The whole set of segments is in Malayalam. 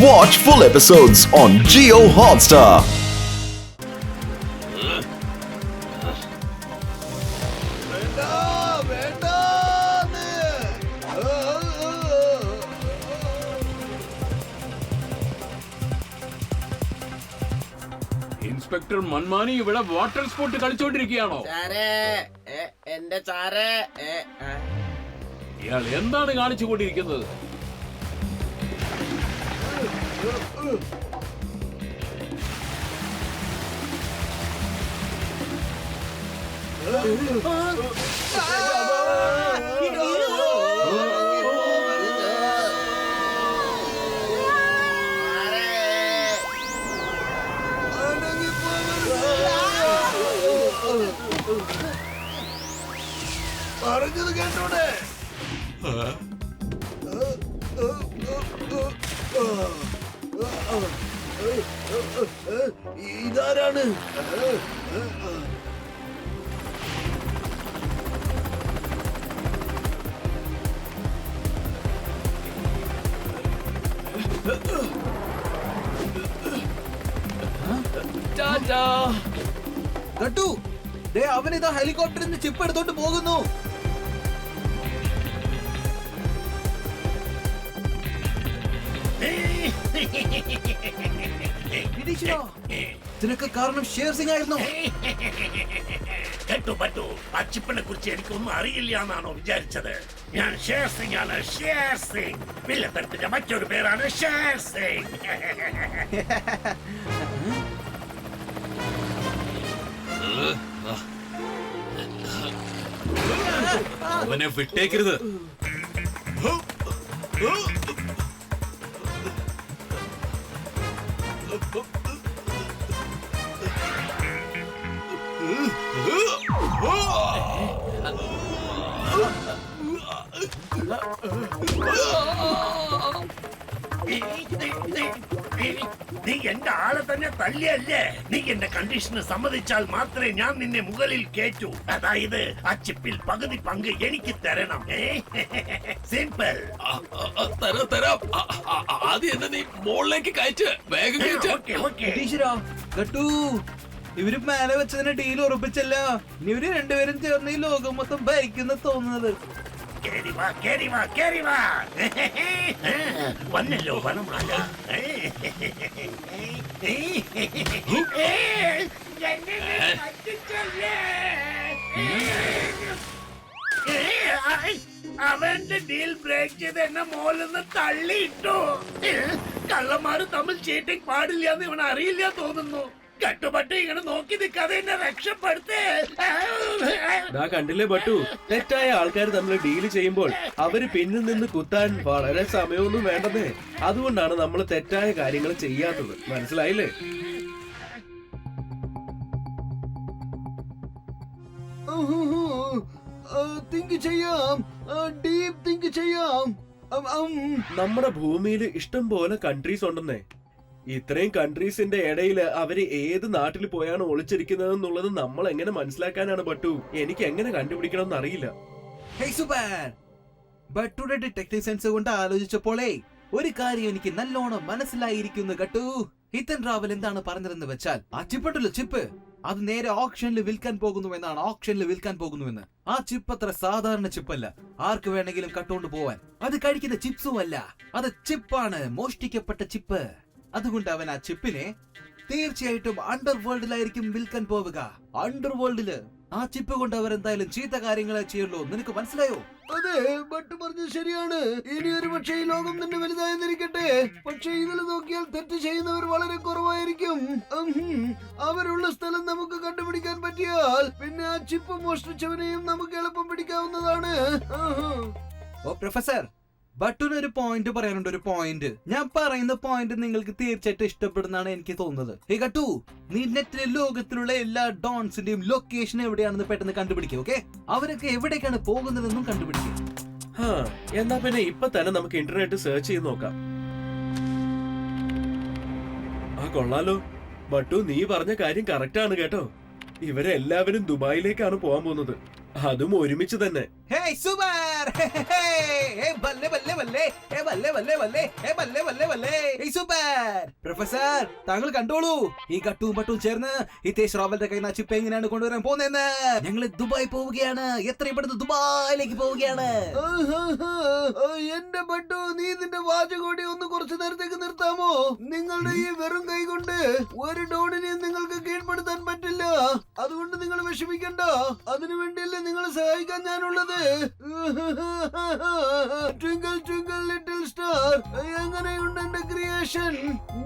Watch full episodes on Geo Hotstar. Inspector മൺമാനി ഇവിടെ വാട്ടർ സ്പോർട്ട് കളിച്ചോണ്ടിരിക്കുകയാണോ? എന്റെ സാറേ ഇയാൾ എന്താണ് കാണിച്ചുകൊണ്ടിരിക്കുന്നത്? പറഞ്ഞത് കേട്ടോടെ? ഇതാരാണ്? അവനിതാ ഹെലികോപ്റ്ററിൽ നിന്ന് ചിപ്പ് എടുത്തോണ്ട് പോകുന്നു. ഇതിനൊക്കെ കാരണം ഷേർ സിംഗ് ആയിരുന്നു കേട്ടു പറ്റു ആ ചിപ്പിനെ കുറിച്ച് എനിക്കൊന്നും അറിയില്ല എന്നാണോ വിചാരിച്ചത് ഞാൻ ഷേർ സിംഗ് ആണ് ഷേർ സിംഗ് വില്ലത്തരത്തിന്റെ മറ്റൊരു പേരാണ് ഷേർ സിംഗ് അവനെ വിട്ടേക്കരുത് നീ എന്റെ ആളെ തന്നെ തല്ലിയല്ലേ നീ എന്റെ കണ്ടീഷന് സമ്മതിച്ചാൽ മാത്രമേ ഞാൻ നിന്നെ മുകളിൽ കേറ്റൂ അതായത് ആ ചിപ്പിൽ പകുതി പങ്ക് എനിക്ക് തരണം. സിമ്പിൾ തരാം തരാം. ആദ്യം എന്നെ നീ മുകളിലേക്ക് കയറ്റ്. വേഗം കയറ്റ്. ഇവർ മേലെ വെച്ചതിന് ഡീൽ ഉറപ്പിച്ചല്ലോ. ഇനി ഇവർ രണ്ടുപേരും ചേർന്ന് ഈ ലോകം മൊത്തം ഭരിക്കുന്ന തോന്നുന്നത്. കേറി വാ കേറി വാ കേറി വാ അവന്റെ ഡീൽ ബ്രേക്ക് ചെയ്ത് എന്നെ മോളിന്ന് തള്ളിയിട്ടു. കള്ളന്മാര് തമ്മിൽ ചീറ്റിംഗ് പാടില്ല എന്ന് ഇവൻ അറിയില്ല തോന്നുന്നു. കട്ടുപട്ട് ഇങ്ങനെ നോക്കി നിൽക്കാതെ എന്നെ രക്ഷപ്പെടുത്തേ. ദാ കണ്ടില്ലേ ബട്ടു? തെറ്റായ ആൾക്കാർ തമ്മിൽ ഡീൽ ചെയ്യുമ്പോൾ അവർ പിന്നിൽ നിന്ന് കുത്താൻ വളരെ സമയമൊന്നും വേണ്ടതേ അതുകൊണ്ടാണ് നമ്മൾ തെറ്റായ കാര്യങ്ങൾ ചെയ്യാത്തത്. മനസ്സിലായില്ലേ? തിങ്ക് ചെയ്യാം. ഡീപ് തിങ്ക് ചെയ്യാം. നമ്മുടെ ഭൂമിയിൽ ഇഷ്ടം പോലെ കൺട്രീസ് ഉണ്ടെന്നേ. ഇത്രയും കൺട്രീസിന്റെ ഇടയിൽ അവർ ഏത് നാട്ടിൽ പോയാണ് ഒളിച്ചിരിക്കുന്നത് എന്നുള്ളത് നമ്മൾ എങ്ങനെ മനസ്സിലാക്കാനാണ് ബട്ടു? എനിക്ക് എങ്ങനെ കണ്ടുപിടിക്കണം എന്നറിയില്ല ബട്ടുടെ ഡിറ്റക്റ്റീവ് സെൻസ് കൊണ്ട് ആലോചിച്ചപ്പോളേ ഒരു കാര്യം എനിക്ക് നല്ലോണം മനസ്സിലായിരിക്കുന്നു കട്ടു ഹിത്തൻ റാവൽ എന്താണ് പറഞ്ഞതെന്ന് വെച്ചാൽ ആ ചിപ്പുണ്ടല്ലോ ചിപ്പ്. അത് നേരെ ഓപ്ഷനിൽ വിൽക്കാൻ പോകുന്നു എന്നാണ് ഓപ്ഷനിൽ വിൽക്കാൻ പോകുന്നുവെന്ന്. ആ ചിപ്പ് അത്ര സാധാരണ ചിപ്പല്ല. ആർക്ക് വേണമെങ്കിലും കട്ടുകൊണ്ട് പോവാൻ. അത് കഴിക്കുന്ന ചിപ്സും അല്ല. അത് ചിപ്പാണ് മോഷ്ടിക്കപ്പെട്ട ചിപ്പ്. അതുകൊണ്ട് അവൻ ആ ചിപ്പിനെ തീർച്ചയായിട്ടും അണ്ടർ വേൾഡിലായിരിക്കും വിൽക്കാൻ പോവുക. അണ്ടർ വേൾഡിൽ ആ ചിപ്പ് കൊണ്ട് അവർ എന്തായാലും ചീത്ത കാര്യങ്ങളെ ചെയ്യുള്ളൂ. നിനക്ക് മനസ്സിലായോ? അതെ ബട്ട് പറഞ്ഞത് ശരിയാണ്. ഇനി ഒരു പക്ഷേ ഈ ലോകം തന്നെ വലുതായെന്നിരിക്കട്ടെ. പക്ഷെ ഇതിൽ നോക്കിയാൽ തെറ്റ് ചെയ്യുന്നവർ വളരെ കുറവായിരിക്കും. അവരുള്ള സ്ഥലം നമുക്ക് കണ്ടുപിടിക്കാൻ പറ്റിയാൽ പിന്നെ ആ ചിപ്പ് മോഷ്ടിച്ചവനെയും നമുക്ക് എളുപ്പം പിടിക്കാവുന്നതാണ്. ഓ പ്രൊഫസർ ബട്ടുന് ഒരു പോയിന്റ് പറയാനുണ്ട് ഒരു പോയിന്റ് ഞാൻ പറയുന്ന പോയിന്റ് നിങ്ങൾക്ക് തീർച്ചയായിട്ടും ഇഷ്ടപ്പെടുന്നതാണ് എനിക്ക് തോന്നുന്നത്. ഹേ കട്ടു നീ നെറ്റിലെ ലോകത്തിലുള്ള എല്ലാ ഡോൺസിന്റെയും ലൊക്കേഷൻ എവിടെയാണെന്ന് പെട്ടെന്ന് കണ്ടുപിടിക്കുക ഓക്കെ അവരൊക്കെ എവിടേക്കാണ് പോകുന്നതെന്നും കണ്ടുപിടിക്കുക എന്നാ പിന്നെ ഇപ്പൊ തന്നെ നമുക്ക് ഇന്റർനെറ്റ് സെർച്ച് ചെയ്ത് നോക്കാം. ആ കൊള്ളാലോ. ബട്ടു നീ പറഞ്ഞ കാര്യം കറക്റ്റ് ആണ് കേട്ടോ. ഇവരെല്ലാവരും ദുബായിലേക്കാണ് പോകാൻ പോകുന്നത്. അതും ഒരുമിച്ച് തന്നെ. ഹേ ഏയ് സൂപ്പർ ഏ ബല്ലേ ബല്ലേ ബല്ലേ ബല്ലേ ബല്ലേ ബല്ലേ ബല്ലേ ബല്ലെ ബല്ലെ സൂപ്പർ പ്രൊഫസർ താങ്കൾ കണ്ടോളൂ. ഈ കട്ടും പട്ടും ചേർന്ന് ഹിതേഷ് ശ്രോവലിന്റെ കയ്യിൽ നിന്ന് ചിപ്പ് എങ്ങനെയാണ് കൊണ്ടുവരാൻ പോകുന്നതെന്ന്. ഞങ്ങൾ ദുബായ് പോവുകയാണ്. എത്രയും പെട്ടെന്ന് ദുബായിലേക്ക് പോവുകയാണ്. എന്റെ പട്ടു നീ നിന്റെ വാചകോടി ഒന്ന് കുറച്ചു നേരത്തേക്ക് നിർത്താമോ? നിങ്ങളുടെ ഈ വെറും കൈ കൊണ്ട് ഒരു ഡോണിനെ നിങ്ങൾക്ക് കീഴ്പ്പെടുത്താൻ പറ്റില്ല. അതുകൊണ്ട് നിങ്ങൾ വിഷമിക്കണ്ട. അതിനു വേണ്ടിയല്ലേ നിങ്ങളെ സഹായിക്കാൻ ഞാനുള്ളത്? ട്വിങ്കിൾ ട്വിങ്കിൾ ലിറ്റിൽ സ്റ്റാർ എങ്ങനെയുണ്ട് എന്റെ ക്രിയേഷൻ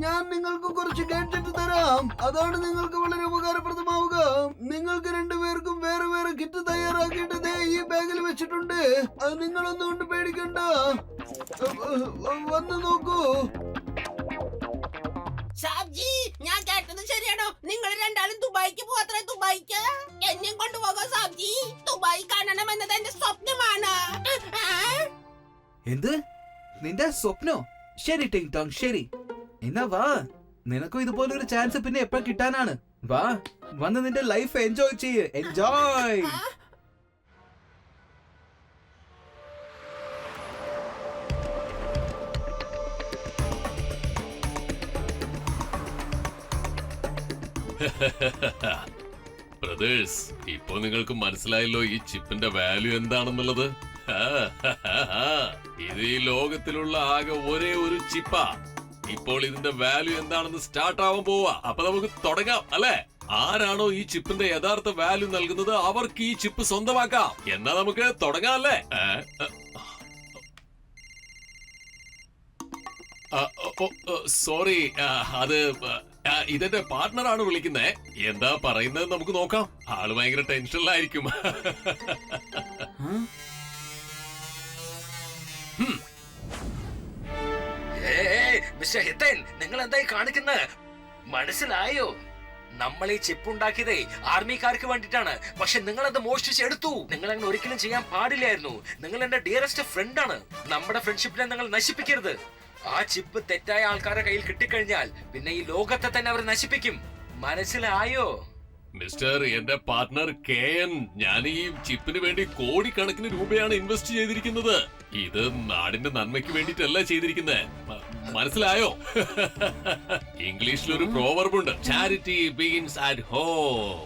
ഞാൻ നിങ്ങൾക്ക് കുറച്ച് ഗാഡ്ജറ്റ് തരാം. അതാണ് നിങ്ങൾക്ക് വളരെ ഉപകാരപ്രദമാവുക. നിങ്ങൾക്ക് രണ്ടുപേർക്കും വേറെ വേറെ കിറ്റ് തയ്യാറാക്കിയിട്ട് ഈ ബാഗിൽ വെച്ചിട്ടുണ്ട്. അത് നിങ്ങളൊന്നും കൊണ്ട് പേടിക്കണ്ട. വന്ന് നോക്കൂ. ഷാബ്ജി ഞാൻ കേട്ടത് ശരിയാണോ? നിങ്ങൾ രണ്ടാളും ദുബായിക്ക് പോവാത്ര ദുബായിക്ക്? എന്നെയും കൊണ്ടുപോകാം സാബ്ജി. ദുബായി കാണണം എന്ത്? നിന്റെ സ്വപ്നോ? ശരി ടിങ് ടോങ് ശരി. എന്നാ വാ. നിനക്കും ഇതുപോലെ ഒരു ചാൻസ് പിന്നെ എപ്പോ കിട്ടാനാണ്. വാ വന്ന് നിന്റെ ലൈഫ് എൻജോയ് ചെയ്യ്. എൻജോയ് ബ്രദേഴ്സ് ഇപ്പൊ നിങ്ങൾക്ക് മനസ്സിലായല്ലോ ഈ ചിപ്പിന്റെ വാല്യൂ എന്താണെന്നുള്ളത്. ഇത് ഈ ലോകത്തിലുള്ള ആകെ ഒരേ ഒരു ചിപ്പാ. ഇപ്പോൾ ഇതിന്റെ വാല്യൂ എന്താണെന്ന് സ്റ്റാർട്ട് ആവാൻ പോവാ. അപ്പൊ നമുക്ക് തുടങ്ങാം അല്ലെ? ആരാണോ ഈ ചിപ്പിന്റെ യഥാർത്ഥ വാല്യൂ നൽകുന്നത് അവർക്ക് ഈ ചിപ്പ് സ്വന്തമാക്കാം. എന്നാ നമുക്ക് തുടങ്ങാം അല്ലേ? സോറി അത് ഇതെന്റെ പാർട്ട്ണറാണ് വിളിക്കുന്നേ. എന്താ പറയുന്നത് നമുക്ക് നോക്കാം. ആൾ ഭയങ്കര ടെൻഷനിലായിരിക്കും മിസ്റ്റർ നിങ്ങൾ എന്തായി കാണിക്കുന്നത് മനസ്സിലായോ? നമ്മൾ ഈ ചിപ്പ് ഉണ്ടാക്കിയതേ ആർമിക്കാർക്ക് വേണ്ടിയിട്ടാണ്. പക്ഷെ നിങ്ങൾ അത് മോഷ്ടിച്ചെടുത്തു. നിങ്ങൾ അങ്ങനെ ഒരിക്കലും ചെയ്യാൻ പാടില്ലായിരുന്നു. നിങ്ങൾ എന്റെ ഡിയറസ്റ്റ് ഫ്രണ്ട് ആണ്. നമ്മുടെ ഫ്രണ്ട്ഷിപ്പിനെ നിങ്ങൾ നശിപ്പിക്കരുത്. ആ ചിപ്പ് തെറ്റായ ആൾക്കാരുടെ കയ്യിൽ കിട്ടിക്കഴിഞ്ഞാൽ പിന്നെ ഈ ലോകത്തെ തന്നെ അവർ നശിപ്പിക്കും. മനസ്സിലായോ? മിസ്റ്റർ എന്റെ പാർട്ട്ണർ കെ എൻ ഞാൻ ഈ ചിപ്പിന് വേണ്ടി കോടിക്കണക്കിന് രൂപയാണ് ഇൻവെസ്റ്റ് ചെയ്തിരിക്കുന്നത്. ഇത് നാടിന്റെ നന്മയ്ക്ക് വേണ്ടിയിട്ടല്ല ചെയ്തിരിക്കുന്നത് മനസ്സിലായോ? ഇംഗ്ലീഷിൽ ഒരു പ്രോവർബ് ഉണ്ട്. ചാരിറ്റി ബീൻസ് അറ്റ് ഹോം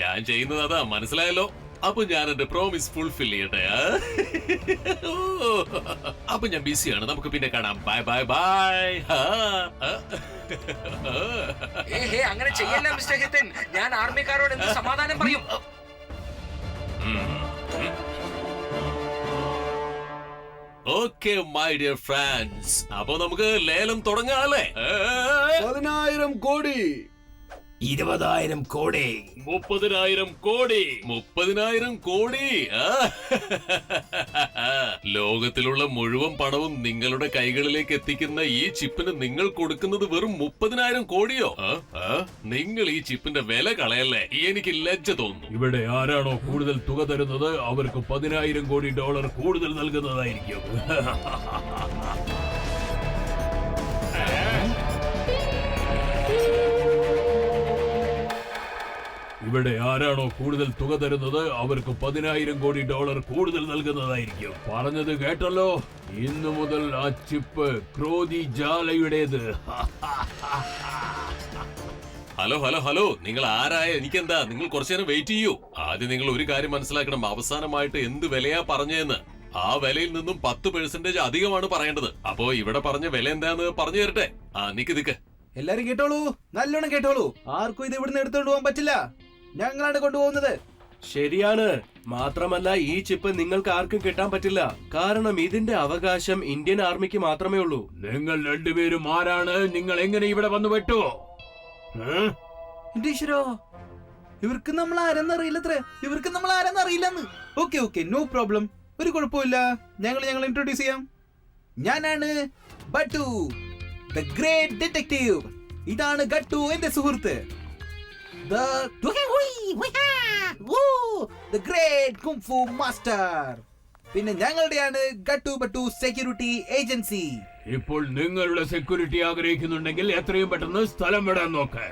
ഞാൻ ചെയ്യുന്നത് അതാ മനസ്സിലായല്ലോ? അപ്പൊ ഞാൻ എന്റെ പ്രോമിസ് ഫുൾഫിൽ ചെയ്യട്ടെ? അപ്പൊ ഞാൻ ബിസിയാണ് നമുക്ക് പിന്നെ കാണാം. ബൈ ബൈ ബൈ അങ്ങനെ ചെയ്യല്ല മിസ്റ്റർ ഹിതൻ ഞാൻ ആർമിക്കാരോട് എന്ത് സമാധാനം പറയും? ഓക്കെ മൈ ഡിയർ ഫ്രാൻസ് അപ്പൊ നമുക്ക് ലേലം തുടങ്ങാം അല്ലേ? പതിനായിരം കോടി. ഇരുപതായിരം കോടി മുപ്പതിനായിരം കോടി മുപ്പതിനായിരം കോടി ആ. ലോകത്തിലുള്ള മുഴുവൻ പണവും നിങ്ങളുടെ കൈകളിലേക്ക് എത്തിക്കുന്ന ഈ ചിപ്പിന് നിങ്ങൾ കൊടുക്കുന്നത് വെറും മുപ്പതിനായിരം കോടിയോ ആ? ആ? നിങ്ങൾ ഈ ചിപ്പിന്റെ വില കളയല്ലേ എനിക്ക് ലജ്ജ തോന്നുന്നു ഇവിടെ ആരാണോ കൂടുതൽ തുക തരുന്നത് അവർക്ക് പതിനായിരം കോടി ഡോളർ കൂടുതൽ നൽകുന്നതായിരിക്കും ഇവിടെ ആരാണോ കൂടുതൽ തുക തരുന്നത് അവർക്ക് പതിനായിരം കോടി ഡോളർ കൂടുതൽ നൽകുന്നതായിരിക്കും. പറഞ്ഞത് കേട്ടല്ലോ? ഇന്നു മുതൽ ആ ചിപ്പ് ക്രോധി ജാലയുടേത്. Hello hello hello. നിങ്ങൾ ആരായ? എനിക്കെന്താ? നിങ്ങൾ കുറച്ചു നേരം വെയിറ്റ് ചെയ്യൂ. ആദ്യം നിങ്ങൾ ഒരു കാര്യം മനസ്സിലാക്കണം. അവസാനമായിട്ട് എന്ത് വിലയാ പറഞ്ഞതെന്ന് ആ വിലയിൽ നിന്നും പത്ത് പെർസെന്റേജ് അധികമാണ് പറയേണ്ടത്. അപ്പോ ഇവിടെ പറഞ്ഞ വില എന്താന്ന് പറഞ്ഞു തരട്ടെ? ആ നിക്ക് നിക്ക്. എല്ലാരും കേട്ടോളൂ. നല്ലോണം കേട്ടോളൂ. ആർക്കും ഇത് ഇവിടുന്ന് എടുത്തോണ്ട് പോകാൻ പറ്റില്ല. ഞങ്ങളാണ് കൊണ്ടുപോകുന്നത്. ശരിയാണ്. മാത്രമല്ല ഈ ചിപ്പ് നിങ്ങൾക്ക് ആർക്കും കിട്ടാൻ പറ്റില്ല. കാരണം ഇതിന്റെ അവകാശം ഇന്ത്യൻ ആർമിക്ക് മാത്രമേ ഉള്ളൂ. നിങ്ങൾ രണ്ടുപേരും ആരാണ്? നിങ്ങൾ എങ്ങനെ ഇവിടെ വന്നു? എന്റെ ഈശ്വരോ? ഇവർക്ക് നമ്മൾ ആരെന്നറിയില്ലത്രേ. ഇവർക്ക് നമ്മൾ ആരെന്നറിയില്ലെന്ന്. ഓക്കെ ഓക്കെ നോ പ്രോബ്ലം ഒരു കുഴപ്പമില്ല. ഞങ്ങൾ ഞങ്ങൾ ഇൻട്രൊഡ്യൂസ് ചെയ്യാം. ഞാനാണ് ബട്ടു ദ ഗ്രേറ്റ് ഡിറ്റക്റ്റീവ് ഇതാണ് ഗട്ടു എന്റെ സുഹൃത്ത്. ദ ഗ്രേറ്റ് fu മാസ്റ്റർ പിന്നെ ഞങ്ങളുടെയാണ് ഗട്ടു ബട്ടു സെക്യൂരിറ്റി ഏജൻസി ഇപ്പോൾ നിങ്ങളുടെ സെക്യൂരിറ്റി ആഗ്രഹിക്കുന്നുണ്ടെങ്കിൽ എത്രയും പെട്ടെന്ന് സ്ഥലം വിടാൻ നോക്ക്.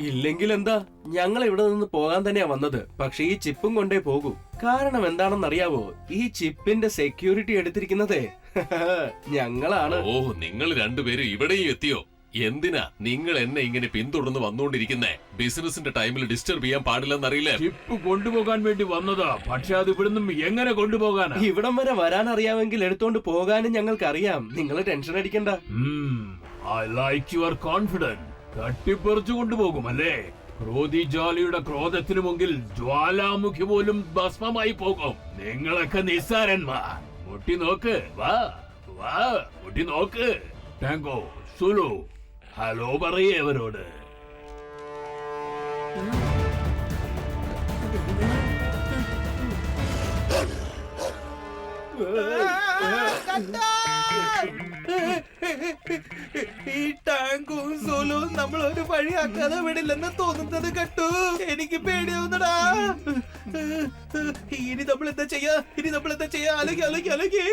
ഇല്ലെങ്കിൽ എന്താ? ഞങ്ങൾ ഇവിടെ നിന്ന് പോകാൻ തന്നെയാ വന്നത്. പക്ഷെ ഈ ചിപ്പും കൊണ്ടേ പോകൂ. കാരണം എന്താണെന്ന് അറിയാവോ ഈ ചിപ്പിന്റെ സെക്യൂരിറ്റി എടുത്തിരിക്കുന്നതേ. ഞങ്ങളാണ്. ഓ നിങ്ങൾ രണ്ടുപേരും ഇവിടെയും എത്തിയോ? എന്തിനാ നിങ്ങൾ എന്നെ ഇങ്ങനെ പിന്തുടർന്ന് വന്നുകൊണ്ടിരിക്കുന്നേ? ബിസിനസിന്റെ ടൈമിൽ ഡിസ്റ്റർബ് ചെയ്യാൻ പാടില്ലെന്നറിയില്ലേ? ചിപ്പ് കൊണ്ടുപോകാൻ വേണ്ടി വന്നതാ. പക്ഷെ അത് ഇവിടുന്ന് എങ്ങനെ കൊണ്ടുപോകാനാ? ഇവിടം വരെ വരാൻ അറിയാമെങ്കിൽ എടുത്തോണ്ട് പോകാനും ഞങ്ങൾക്ക് അറിയാം നിങ്ങൾ ടെൻഷൻ അടിക്കണ്ട. ഐ ലൈക്ക് യുവർ കോൺഫിഡൻസ് തട്ടിപ്പറിച്ചു കൊണ്ടുപോകും അല്ലേ? ക്രോധിജാലിയുടെ ക്രോധത്തിനു മുമ്പിൽ ജ്വാലാമുഖി പോലും ഭസ്മമായി പോകും. നിങ്ങളൊക്കെ നിസ്സാരന്മാർ. മുട്ടി നോക്ക്. വാ വാ മുട്ടി നോക്ക്. ടാങ്കോ സുലു ഹലോ പറയേ അവരോട്. ഈ ടാങ്കും സോലും നമ്മൾ ഒരു വഴിയാക്കാതെ വിടില്ലെന്ന് തോന്നുന്നത് കേട്ടു എനിക്ക് പേടിയാവുന്നടാ. ഇനി നമ്മൾ എന്താ ചെയ്യാ? ഇനി നമ്മൾ എന്താ ചെയ്യാ? അലകി അലകി അലകി.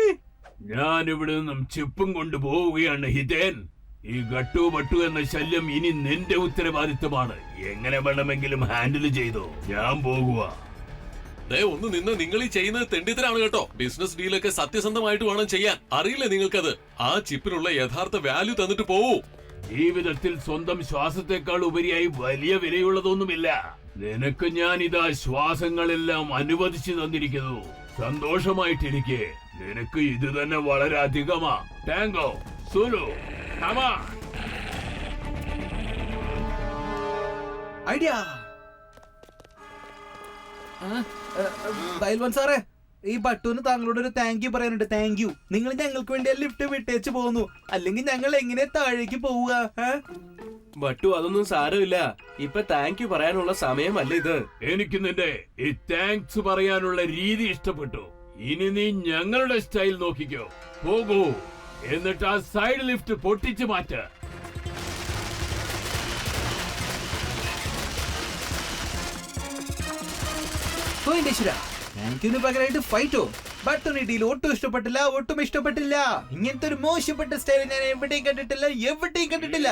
ഞാൻ ഇവിടെ നിന്നും ചിപ്പും കൊണ്ട് പോവുകയാണ് ഹിതേൻ. ഈ ഗട്ടു ബട്ടു എന്ന ശല്യം ഇനി നിന്റെ ഉത്തരവാദിത്വമാണ്. എങ്ങനെ വേണമെങ്കിലും ഹാൻഡിൽ ചെയ്തോ? ഞാൻ പോകുക ദേ ഒന്ന് നിന്ന് നിങ്ങൾ ഈ ചെയ്യുന്നത് തെണ്ടിത്തരാണ് കേട്ടോ. ബിസിനസ് ഡീലൊക്കെ സത്യസന്ധമായിട്ട് വേണം ചെയ്യാൻ. അറിയില്ലേ നിങ്ങൾക്കത്? ആ ചിപ്പിനുള്ള യഥാർത്ഥ വാല്യൂ തന്നിട്ട് പോവൂ. ജീവിതത്തിൽ സ്വന്തം ശ്വാസത്തെക്കാൾ ഉപരിയായി വലിയ വിലയുള്ളതൊന്നുമില്ല. നിനക്ക് ഞാൻ ഇതാ ശ്വാസങ്ങളെല്ലാം അനുവദിച്ചു തന്നിരിക്കുന്നു. സന്തോഷമായിട്ടിരിക്കെ. നിനക്ക് ഇത് തന്നെ വളരെ അധികമാ ടാങ്കോ സുലു കമാ ഐഡിയ. ബൈൽവൻ സാറേ ഈ ബട്ടുവിന് താങ്കളോട് ഒരു താങ്ക് യു പറയാനുണ്ട്. താങ്ക് യു നിങ്ങൾ ഞങ്ങൾക്ക് വേണ്ടി ആ ലിഫ്റ്റ് വിട്ടേച്ച് പോകുന്നു. അല്ലെങ്കിൽ ഞങ്ങൾ എങ്ങനെ താഴേക്ക് പോവുക? ഏ? ബട്ടു അതൊന്നും സാരമില്ല. ഇപ്പൊ താങ്ക് യു പറയാനുള്ള സമയമല്ല ഇത്. എനിക്ക് നിന്റെ ഈ താങ്ക്സ് പറയാനുള്ള രീതി ഇഷ്ടപ്പെട്ടു. ഇനി നീ ഞങ്ങളുടെ സ്റ്റൈൽ നോക്കിക്കോ. പോകൂ. എന്നിട്ട് ആ സൈഡ് ലിഫ്റ്റ് പൊട്ടിച്ചു മാറ്റ. യുന് പകരമായിട്ട് ഫൈറ്റോ ബട്ടൺ ഡീൽ ഒട്ടും ഇഷ്ടപ്പെട്ടില്ല ഒട്ടും ഇഷ്ടപ്പെട്ടില്ല. ഇങ്ങനത്തെ ഒരു മോശപ്പെട്ട സ്റ്റൈൽ ഞാൻ എവിടെയും കണ്ടിട്ടില്ല എവിടെയും കണ്ടിട്ടില്ല.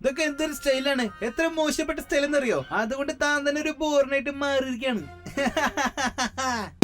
ഇതൊക്കെ എന്തൊരു സ്റ്റൈലാണ് എത്ര മോശപ്പെട്ട സ്റ്റൈൽ എന്നറിയോ? അതുകൊണ്ട് താൻ തന്നെ ഒരു ബോറിനായിട്ട് മാറിയിരിക്കാണ്